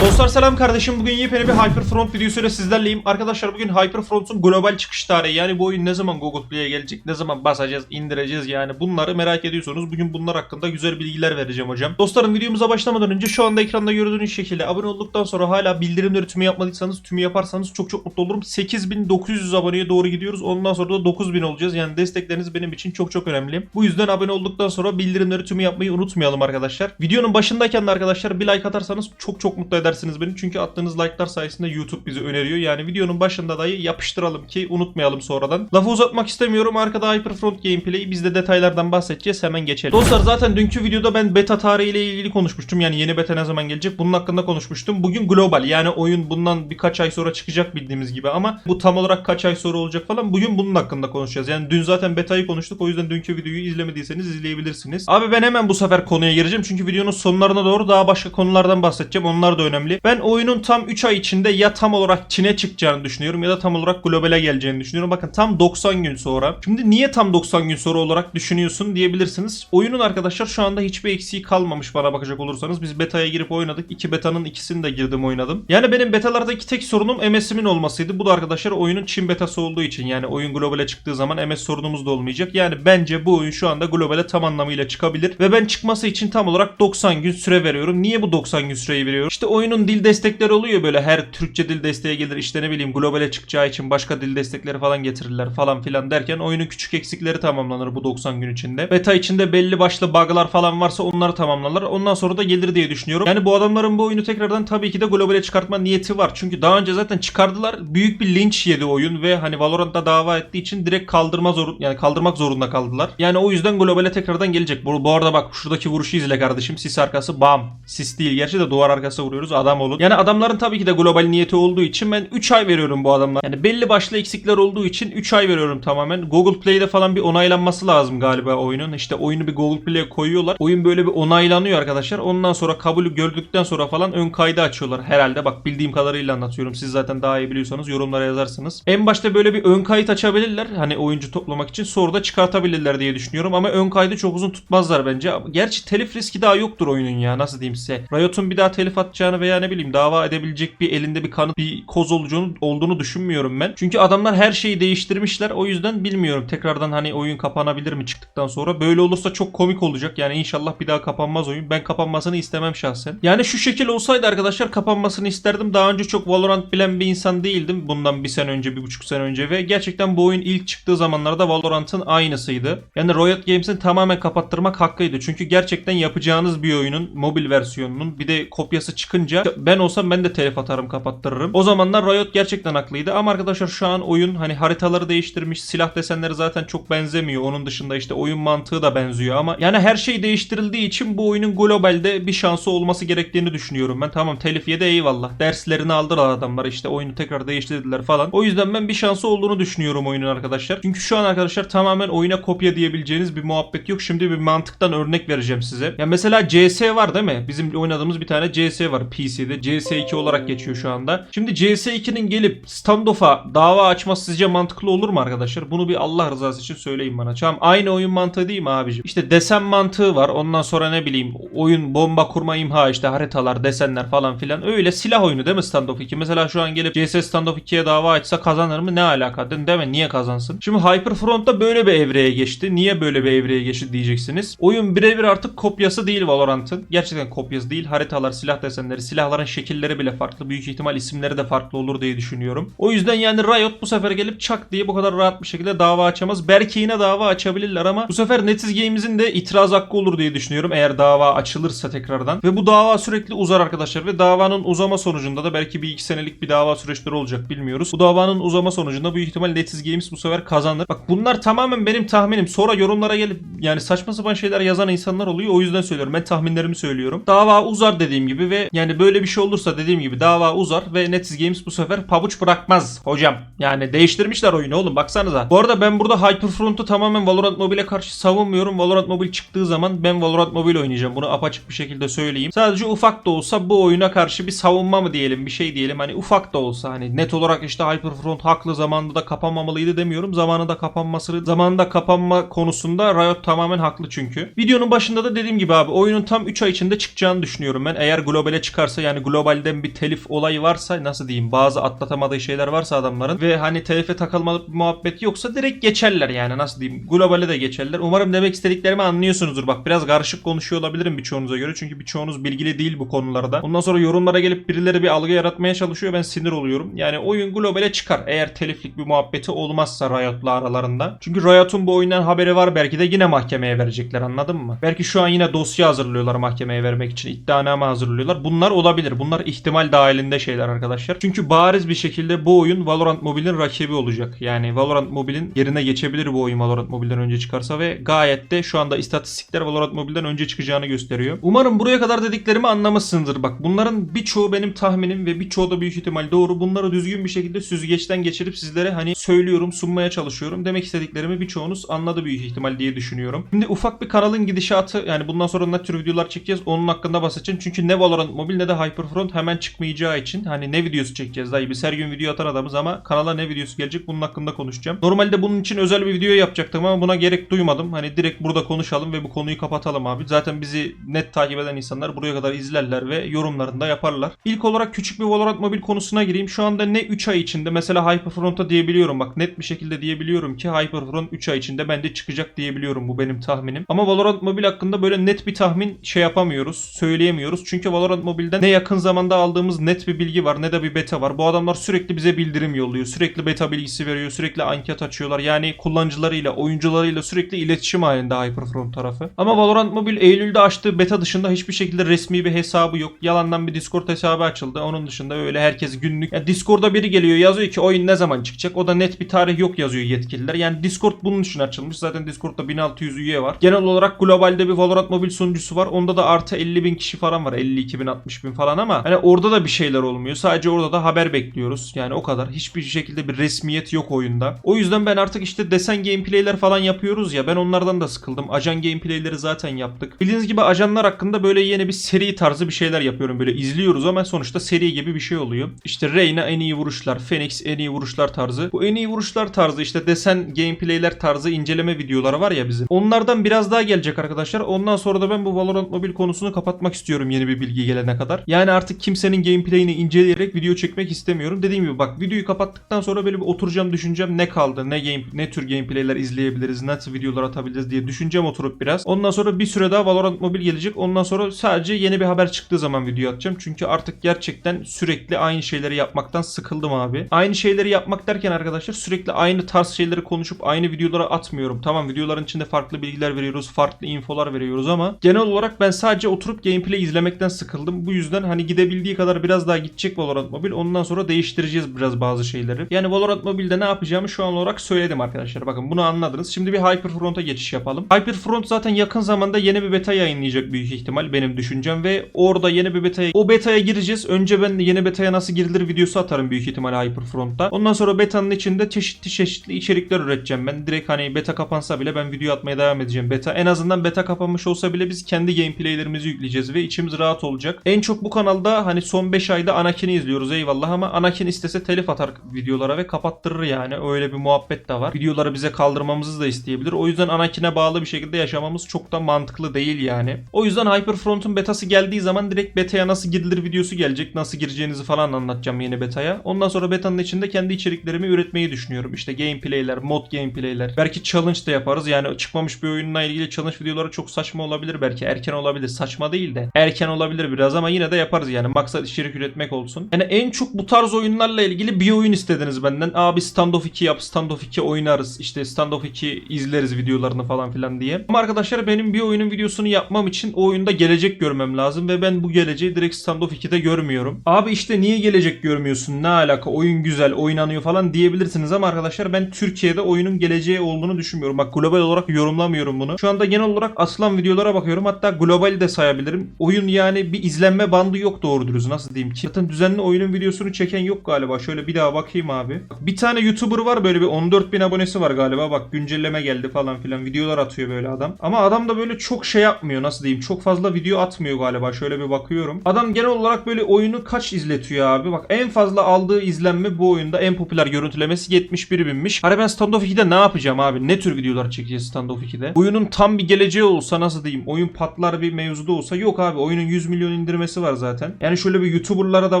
Dostlar selam kardeşim. Bugün yepyeni bir Hyperfront videosuyla sizlerleyim. Arkadaşlar bugün Hyperfront'un global çıkış tarihi yani bu oyun ne zaman Google Play'e gelecek, ne zaman basacağız, indireceğiz yani bunları merak ediyorsanız bugün bunlar hakkında güzel bilgiler vereceğim hocam. Dostlarım videomuza başlamadan önce şu anda ekranda gördüğünüz şekilde abone olduktan sonra hala bildirimleri tümü yapmadıysanız tümü yaparsanız çok çok mutlu olurum. 8900 aboneye doğru gidiyoruz. Ondan sonra da 9000 olacağız. Yani destekleriniz benim için çok çok önemli. Bu yüzden abone olduktan sonra bildirimleri tümü yapmayı unutmayalım arkadaşlar. Videonun başındayken de arkadaşlar bir like atarsanız çok çok mutlu edersiniz beni. Çünkü attığınız like'lar sayesinde YouTube bizi öneriyor. Yani videonun başında dahi yapıştıralım ki unutmayalım sonradan. Lafı uzatmak istemiyorum. Arkada Hyperfront gameplay. Biz de detaylardan bahsedeceğiz. Hemen geçelim. Dostlar zaten dünkü videoda ben beta tarihiyle ilgili konuşmuştum. Yani yeni beta ne zaman gelecek? Bunun hakkında konuşmuştum. Bugün global. Yani oyun bundan birkaç ay sonra çıkacak bildiğimiz gibi ama bu tam olarak kaç ay sonra olacak falan. Bugün bunun hakkında konuşacağız. Yani dün zaten betayı konuştuk. O yüzden dünkü videoyu izlemediyseniz izleyebilirsiniz. Abi ben hemen bu sefer konuya gireceğim. Çünkü videonun sonlarına doğru daha başka konulardan bahsedeceğim. Onlar da önemli. Ben oyunun tam 3 ay içinde ya tam olarak Çin'e çıkacağını düşünüyorum ya da tam olarak globale geleceğini düşünüyorum. Bakın tam 90 gün sonra. Şimdi niye tam 90 gün sonra olarak düşünüyorsun diyebilirsiniz. Oyunun arkadaşlar şu anda hiçbir eksiği kalmamış bana bakacak olursanız. Biz beta'ya girip oynadık. İki betanın ikisini de girdim oynadım. Yani benim betalardaki tek sorunum MS'imin olmasıydı. Bu da arkadaşlar oyunun Çin betası olduğu için. Yani oyun globale çıktığı zaman MS sorunumuz da olmayacak. Yani bence bu oyun şu anda globale tam anlamıyla çıkabilir. Ve ben çıkması için tam olarak 90 gün süre veriyorum. Niye bu 90 gün süreyi veriyorum? İşte oyunun dil destekleri oluyor böyle her Türkçe dil desteği gelir işte ne bileyim globale çıkacağı için başka dil destekleri falan getirirler falan filan derken oyunun küçük eksikleri tamamlanır bu 90 gün içinde. Beta içinde belli başlı bug'lar falan varsa onları tamamlarlar. Ondan sonra da gelir diye düşünüyorum. Yani bu adamların bu oyunu tekrardan tabii ki de globale çıkartma niyeti var. Çünkü daha önce zaten çıkardılar. Büyük bir linç yedi oyun ve hani Valorant'ta dava ettiği için direkt kaldırma zorun yani kaldırmak zorunda kaldılar. Yani o yüzden globale tekrardan gelecek. Bu, bu arada bak şuradaki vuruşu izle kardeşim. Sis arkası bam. Sis değil. Gerçi de duvar arkası vuruyoruz. Adam olun. Yani adamların tabii ki de global niyeti olduğu için ben 3 ay veriyorum bu adamlar. Yani belli başlı eksikler olduğu için 3 ay veriyorum tamamen. Google Play'de falan bir onaylanması lazım galiba oyunun. İşte oyunu bir Google Play'e koyuyorlar. Oyun böyle bir onaylanıyor arkadaşlar. Ondan sonra kabulü gördükten sonra falan ön kaydı açıyorlar herhalde. Bak bildiğim kadarıyla anlatıyorum. Siz zaten daha iyi biliyorsanız yorumlara yazarsınız. En başta böyle bir ön kayıt açabilirler. Hani oyuncu toplamak için. Sonra da çıkartabilirler diye düşünüyorum. Ama ön kaydı çok uzun tutmazlar bence. Gerçi telif riski daha yoktur oyunun ya. Nasıl diyeyim size. Riot'un bir daha telif atacağını veya ne bileyim dava edebilecek bir elinde bir kanıt bir koz olduğunu, olduğunu düşünmüyorum ben. Çünkü adamlar her şeyi değiştirmişler. O yüzden bilmiyorum. Tekrardan hani oyun kapanabilir mi çıktıktan sonra. Böyle olursa çok komik olacak. Yani inşallah bir daha kapanmaz oyun. Ben kapanmasını istemem şahsen. Yani şu şekil olsaydı arkadaşlar kapanmasını isterdim. Daha önce çok Valorant bilen bir insan değildim. Bundan bir sene önce, bir buçuk sene önce ve gerçekten bu oyun ilk çıktığı zamanlarda Valorant'ın aynısıydı. Yani Riot Games'in tamamen kapattırmak hakkıydı. Çünkü gerçekten yapacağınız bir oyunun mobil versiyonunun bir de kopyası çıkınca ben olsam ben de telif atarım kapattırırım. O zamanlar Riot gerçekten haklıydı ama arkadaşlar şu an oyun hani haritaları değiştirmiş, silah desenleri zaten çok benzemiyor. Onun dışında işte oyun mantığı da benziyor ama yani her şey değiştirildiği için bu oyunun globalde bir şansı olması gerektiğini düşünüyorum ben. Tamam telif yedi eyvallah. Derslerini aldılar adamlar işte oyunu tekrar değiştirdiler falan. O yüzden ben bir şansı olduğunu düşünüyorum oyunun arkadaşlar. Çünkü şu an arkadaşlar tamamen oyuna kopya diyebileceğiniz bir muhabbet yok. Şimdi bir mantıktan örnek vereceğim size. Ya mesela CS var değil mi? Bizim oynadığımız bir tane CS var PC'de. CS2 olarak geçiyor şu anda. Şimdi CS2'nin gelip standoff'a dava açması sizce mantıklı olur mu arkadaşlar? Bunu bir Allah rızası için söyleyin bana. Tamam aynı oyun mantığı değil mi abicim? İşte desen mantığı var. Ondan sonra ne bileyim oyun bomba kurma imha işte haritalar, desenler falan filan. Öyle silah oyunu değil mi Standoff 2? Mesela şu an gelip CS Standoff 2'ye dava açsa kazanır mı? Ne alaka? Değil mi? Niye kazansın? Şimdi Hyperfront'ta böyle bir evreye geçti. Niye böyle bir evreye geçti diyeceksiniz. Oyun birebir artık kopyası değil Valorant'ın. Gerçekten kopyası değil. Haritalar, silah desenleri, silahların şekilleri bile farklı. Büyük ihtimal isimleri de farklı olur diye düşünüyorum. O yüzden yani Riot bu sefer gelip çak diye bu kadar rahat bir şekilde dava açamaz. Belki yine dava açabilirler ama bu sefer Netiz Games'in de itiraz hakkı olur diye düşünüyorum. Eğer dava açılırsa tekrardan. Ve bu dava sürekli uzar arkadaşlar. Ve davanın uzama sonucunda da belki bir iki senelik bir dava süreçleri olacak bilmiyoruz. Bu davanın uzama sonucunda büyük ihtimal Netiz Games bu sefer kazanır. Bak bunlar tamamen benim tahminim. Sonra yorumlara gelip yani saçma sapan şeyler yazan insanlar oluyor. O yüzden söylüyorum. Ben tahminlerimi söylüyorum. Dava uzar dediğim gibi ve yani böyle bir şey olursa dediğim gibi dava uzar ve Netiz Games bu sefer pabuç bırakmaz hocam. Yani değiştirmişler oyunu oğlum baksanıza. Bu arada ben burada Hyperfront'u tamamen Valorant Mobile'e karşı savunmuyorum. Valorant Mobile çıktığı zaman ben Valorant Mobile oynayacağım. Bunu apaçık bir şekilde söyleyeyim. Sadece ufak da olsa bu oyuna karşı bir savunma mı diyelim bir şey diyelim. Hani ufak da olsa hani net olarak işte Hyperfront haklı zamanında da kapanmamalıydı demiyorum. Zamanında kapanması zamanında kapanma konusunda Riot tamamen haklı çünkü. Videonun başında da dediğim gibi abi oyunun tam 3 ay içinde çıkacağını düşünüyorum ben. Eğer globale çıkarsa çıkarsa yani globalden bir telif olayı varsa nasıl diyeyim bazı atlatamadığı şeyler varsa adamların ve hani telife takılmalı bir muhabbet yoksa direkt geçerler yani nasıl diyeyim globale de geçerler. Umarım demek istediklerimi anlıyorsunuzdur. Bak biraz karışık konuşuyor olabilirim birçoğunuza göre çünkü birçoğunuz bilgili değil bu konularda. Ondan sonra yorumlara gelip birileri bir algı yaratmaya çalışıyor ben sinir oluyorum. Yani oyun globale çıkar eğer teliflik bir muhabbeti olmazsa Riot'la aralarında. Çünkü Riot'un bu oyundan haberi var belki de yine mahkemeye verecekler anladın mı? Belki şu an yine dosya hazırlıyorlar mahkemeye vermek için iddianame hazırlıyorlar. Bunlar olabilir. Bunlar ihtimal dahilinde şeyler arkadaşlar. Çünkü bariz bir şekilde bu oyun Valorant Mobile'in rakibi olacak. Yani Valorant Mobile'in yerine geçebilir bu oyun Valorant Mobile'den önce çıkarsa ve gayet de şu anda istatistikler Valorant Mobile'den önce çıkacağını gösteriyor. Umarım buraya kadar dediklerimi anlamışsındır. Bak bunların birçoğu benim tahminim ve birçoğu da büyük ihtimal doğru. Bunları düzgün bir şekilde süzgeçten geçirip sizlere hani söylüyorum, sunmaya çalışıyorum. Demek istediklerimi birçoğunuz anladı büyük ihtimal diye düşünüyorum. Şimdi ufak bir kanalın gidişatı yani bundan sonra ne tür videolar çekeceğiz onun hakkında bahsedeceğim. Çünkü ne Valorant Mobile ne de Hyperfront hemen çıkmayacağı için hani ne videosu çekeceğiz dayı biz her gün video atan adamız ama kanala ne videosu gelecek bunun hakkında konuşacağım. Normalde bunun için özel bir video yapacaktım ama buna gerek duymadım. Hani direkt burada konuşalım ve bu konuyu kapatalım abi. Zaten bizi net takip eden insanlar buraya kadar izlerler ve yorumlarını da yaparlar. İlk olarak küçük bir Valorant Mobile konusuna gireyim. Şu anda ne 3 ay içinde mesela Hyperfront'a diyebiliyorum bak net bir şekilde diyebiliyorum ki Hyperfront 3 ay içinde bence çıkacak diyebiliyorum bu benim tahminim. Ama Valorant Mobile hakkında böyle net bir tahmin şey yapamıyoruz, söyleyemiyoruz. Çünkü Valorant Mobile'den ne yakın zamanda aldığımız net bir bilgi var ne de bir beta var. Bu adamlar sürekli bize bildirim yolluyor. Sürekli beta bilgisi veriyor. Sürekli anket açıyorlar. Yani kullanıcılarıyla, oyuncularıyla sürekli iletişim halinde Hyperfront tarafı. Ama Valorant Mobile Eylül'de açtığı beta dışında hiçbir şekilde resmi bir hesabı yok. Yalandan bir Discord hesabı açıldı. Onun dışında öyle herkes günlük. Ya Discord'da biri geliyor yazıyor ki oyun ne zaman çıkacak. O da net bir tarih yok yazıyor yetkililer. Yani Discord bunun için açılmış. Zaten Discord'da 1600 üye var. Genel olarak globalde bir Valorant Mobile sunucusu var. Onda da artı 50 bin kişi falan var. 52 bin 60 bin falan ama hani orada da bir şeyler olmuyor. Sadece orada da haber bekliyoruz. Yani o kadar. Hiçbir şekilde bir resmiyet yok oyunda. O yüzden ben artık işte desen gameplayler falan yapıyoruz ya. Ben onlardan da sıkıldım. Ajan gameplayleri zaten yaptık. Bildiğiniz gibi ajanlar hakkında böyle yeni bir seri tarzı bir şeyler yapıyorum. Böyle izliyoruz ama sonuçta seri gibi bir şey oluyor. İşte Reyna en iyi vuruşlar, Phoenix en iyi vuruşlar tarzı. Bu en iyi vuruşlar tarzı işte desen gameplayler tarzı inceleme videoları var ya bizim. Onlardan biraz daha gelecek arkadaşlar. Ondan sonra da ben bu Valorant Mobile konusunu kapatmak istiyorum yeni bir bilgi gelene kadar. Yani artık kimsenin gameplay'ini inceleyerek video çekmek istemiyorum. Dediğim gibi bak videoyu kapattıktan sonra böyle bir oturacağım düşüneceğim ne kaldı, ne game ne tür gameplay'ler izleyebiliriz, nasıl videolar atabiliriz diye düşüneceğim oturup biraz. Ondan sonra bir süre daha Valorant Mobile gelecek. Ondan sonra sadece yeni bir haber çıktığı zaman video atacağım. Çünkü artık gerçekten sürekli aynı şeyleri yapmaktan sıkıldım abi. Aynı şeyleri yapmak derken arkadaşlar sürekli aynı tarz şeyleri konuşup aynı videolara atmıyorum. Tamam videoların içinde farklı bilgiler veriyoruz, farklı infolar veriyoruz ama genel olarak ben sadece oturup gameplay izlemekten sıkıldım. Bu yüzden hani gidebildiği kadar biraz daha gidecek Valorant Mobile. Ondan sonra değiştireceğiz biraz bazı şeyleri. Yani Valorant Mobile'de ne yapacağımı şu an olarak söyledim arkadaşlar. Bakın bunu anladınız. Şimdi bir Hyperfront'a geçiş yapalım. Hyperfront zaten yakın zamanda yeni bir beta yayınlayacak büyük ihtimal benim düşüncem ve orada yeni bir beta'ya o beta'ya gireceğiz. Önce ben yeni beta'ya nasıl girilir videosu atarım büyük ihtimal Hyperfront'ta. Ondan sonra beta'nın içinde çeşitli çeşitli içerikler üreteceğim. Ben direkt hani beta kapansa bile ben video atmaya devam edeceğim. Beta en azından beta kapanmış olsa bile biz kendi gameplaylerimizi yükleyeceğiz ve içimiz rahat olacak. En çok bu kanalda hani son 5 ayda Anakin'i izliyoruz eyvallah ama Anakin istese telif atar videolara ve kapattırır yani. Öyle bir muhabbet de var. Videoları bize kaldırmamızı da isteyebilir. O yüzden Anakin'e bağlı bir şekilde yaşamamız çok da mantıklı değil yani. O yüzden Hyperfront'un betası geldiği zaman direkt beta'ya nasıl girilir videosu gelecek. Nasıl gireceğinizi falan anlatacağım yeni beta'ya. Ondan sonra beta'nın içinde kendi içeriklerimi üretmeyi düşünüyorum. İşte gameplay'ler, mod gameplay'ler. Belki challenge da yaparız. Yani çıkmamış bir oyunla ilgili challenge videoları çok saçma olabilir belki. Erken olabilir. Saçma değil de. Erken olabilir biraz ama yine de yaparız yani. Maksat içerik üretmek olsun. Yani en çok bu tarz oyunlarla ilgili bir oyun istediniz benden. Abi Standoff 2 yap. Standoff 2 oynarız. İşte Standoff 2 izleriz videolarını falan filan diye. Ama arkadaşlar benim bir oyunun videosunu yapmam için o oyunda gelecek görmem lazım ve ben bu geleceği direkt Standoff 2'de görmüyorum. Abi işte niye gelecek görmüyorsun? Ne alaka? Oyun güzel, oynanıyor falan diyebilirsiniz ama arkadaşlar ben Türkiye'de oyunun geleceği olduğunu düşünmüyorum. Bak global olarak yorumlamıyorum bunu. Şu anda genel olarak atılan videolara bakıyorum. Hatta globali de sayabilirim. Oyun yani bir izlenme bandı yok doğru dürüst. Nasıl diyeyim ki? Zaten düzenli oyunun videosunu çeken yok galiba. Şöyle bir daha bakayım abi. Bir tane YouTuber var böyle bir 14 bin abonesi var galiba. Bak güncelleme geldi falan filan. Videolar atıyor böyle adam. Ama adam da böyle çok şey yapmıyor. Nasıl diyeyim? Çok fazla video atmıyor galiba. Şöyle bir bakıyorum. Adam genel olarak böyle oyunu kaç izletiyor abi? Bak en fazla aldığı izlenme bu oyunda en popüler görüntülemesi 71 binmiş. Hani ben Standoff 2'de ne yapacağım abi? Ne tür videolar çekeceğiz Standoff 2'de? Oyunun tam bir geleceği olsa nasıl diyeyim? Oyun patlar bir mevzuda olsa yok abi. Oyunun 100 milyon indirmesi sıkıntısı var zaten. Yani şöyle bir YouTuber'lara da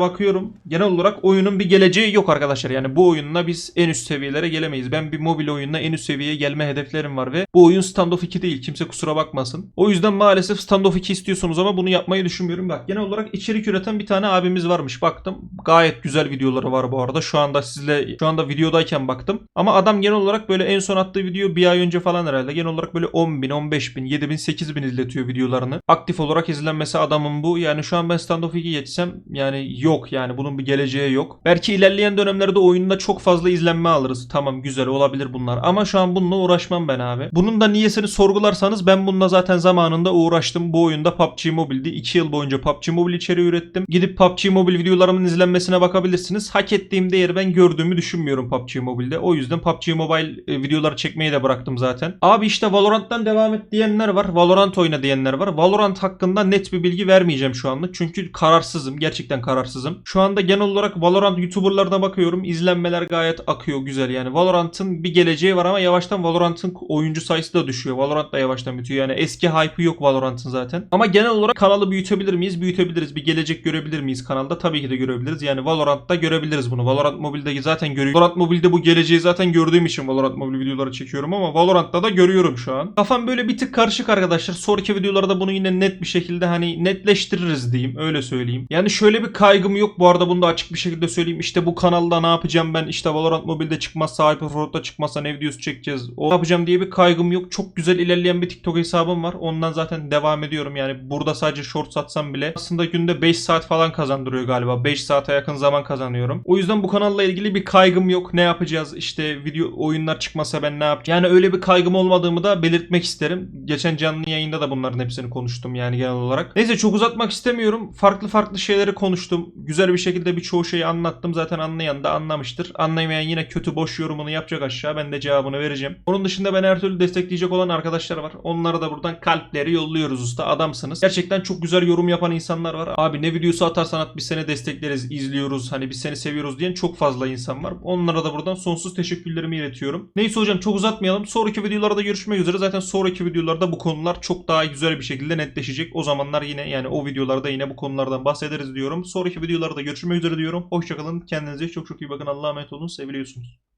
bakıyorum. Genel olarak oyunun bir geleceği yok arkadaşlar. Yani bu oyunla biz en üst seviyelere gelemeyiz. Ben bir mobil oyunla en üst seviyeye gelme hedeflerim var ve bu oyun Standoff 2 değil. Kimse kusura bakmasın. O yüzden maalesef Standoff 2 istiyorsunuz ama bunu yapmayı düşünmüyorum. Bak genel olarak içerik üreten bir tane abimiz varmış. Baktım. Gayet güzel videoları var bu arada. Şu anda sizle şu anda videodayken baktım. Ama adam genel olarak böyle en son attığı video bir ay önce falan herhalde. Genel olarak böyle 10 bin, 15 bin, 7 bin, 8 bin izletiyor videolarını. Aktif olarak izlenmesi adamın bu. Yani şu an ben Standoff 2 geçsem yani yok yani bunun bir geleceği yok. Belki ilerleyen dönemlerde oyunda çok fazla izlenme alırız. Tamam güzel olabilir bunlar. Ama şu an bununla uğraşmam ben abi. Bunun da niyesini sorgularsanız ben bununla zaten zamanında uğraştım. Bu oyunda PUBG Mobile'di. 2 yıl boyunca PUBG Mobile içeriği ürettim. Gidip PUBG Mobile videolarımın izlenmesine bakabilirsiniz. Hak ettiğim değeri ben gördüğümü düşünmüyorum PUBG Mobile'de. O yüzden PUBG Mobile e, videoları çekmeyi de bıraktım zaten. Abi işte Valorant'tan devam et diyenler var. Valorant oyna diyenler var. Valorant hakkında net bir bilgi vermeyeceğim şu anlık. Çünkü kararsızım. Gerçekten kararsızım. Şu anda genel olarak Valorant YouTuber'larına bakıyorum. İzlenmeler gayet akıyor güzel yani. Valorant'ın bir geleceği var ama yavaştan Valorant'ın oyuncu sayısı da düşüyor. Valorant da yavaştan bitiyor. Yani eski hype'ı yok Valorant'ın zaten. Ama genel olarak kanalı büyütebilir miyiz? Büyütebiliriz. Bir gelecek görebilir miyiz kanalda? Tabii ki de görebiliriz. Yani Valorant'ta görebiliriz bunu. Valorant Mobile'de zaten görüyorum. Valorant Mobile'de bu geleceği zaten gördüğüm için Valorant Mobile videoları çekiyorum ama Valorant'ta da görüyorum şu an. Kafam böyle bir tık karışık arkadaşlar. Sonraki videolarda bunu yine net bir şekilde hani netleştiririz diyeyim. Öyle söyleyeyim. Yani şöyle bir kaygım yok. Bu arada bunu da açık bir şekilde söyleyeyim. İşte bu kanalda ne yapacağım ben? İşte Valorant Mobile'de çıkmazsa Hyperfront'ta çıkmazsa ne videosu çekeceğiz? O ne yapacağım diye bir kaygım yok. Çok güzel ilerleyen bir TikTok hesabım var. Ondan zaten devam ediyorum. Yani burada sadece short satsam bile aslında günde 5 saat falan kazandırıyor galiba. 5 saate yakın zaman kazanıyorum. O yüzden bu kanalla ilgili bir kaygım yok. Ne yapacağız? İşte video oyunlar çıkmasa ben ne yapacağım? Yani öyle bir kaygım olmadığımı da belirtmek isterim. Geçen canlı yayında da bunların hepsini konuştum yani genel olarak. Neyse çok uzatmak istemiyorum. Farklı farklı şeyleri konuştum. Güzel bir şekilde birçoğu şeyi anlattım. Zaten anlayan da anlamıştır. Anlamayan yine kötü boş yorumunu yapacak aşağı. Ben de cevabını vereceğim. Onun dışında ben her türlü destekleyecek olan arkadaşlar var. Onlara da buradan kalpleri yolluyoruz usta. Adamsınız. Gerçekten çok güzel yorum yapan insanlar var. Abi ne videosu atarsan at biz seni destekleriz, izliyoruz. Hani biz seni seviyoruz diyen çok fazla insan var. Onlara da buradan sonsuz teşekkürlerimi iletiyorum. Neyse hocam çok uzatmayalım. Sonraki videolarda görüşmek üzere. Zaten sonraki videolarda bu konular çok daha güzel bir şekilde netleşecek. O zamanlar yine yani o videolarda yine bu konulardan bahsederiz diyorum. Sonraki videolarda görüşmek üzere diyorum. Hoşçakalın. Kendinize çok çok iyi bakın. Allah'a emanet olun. Seviliyorsunuz.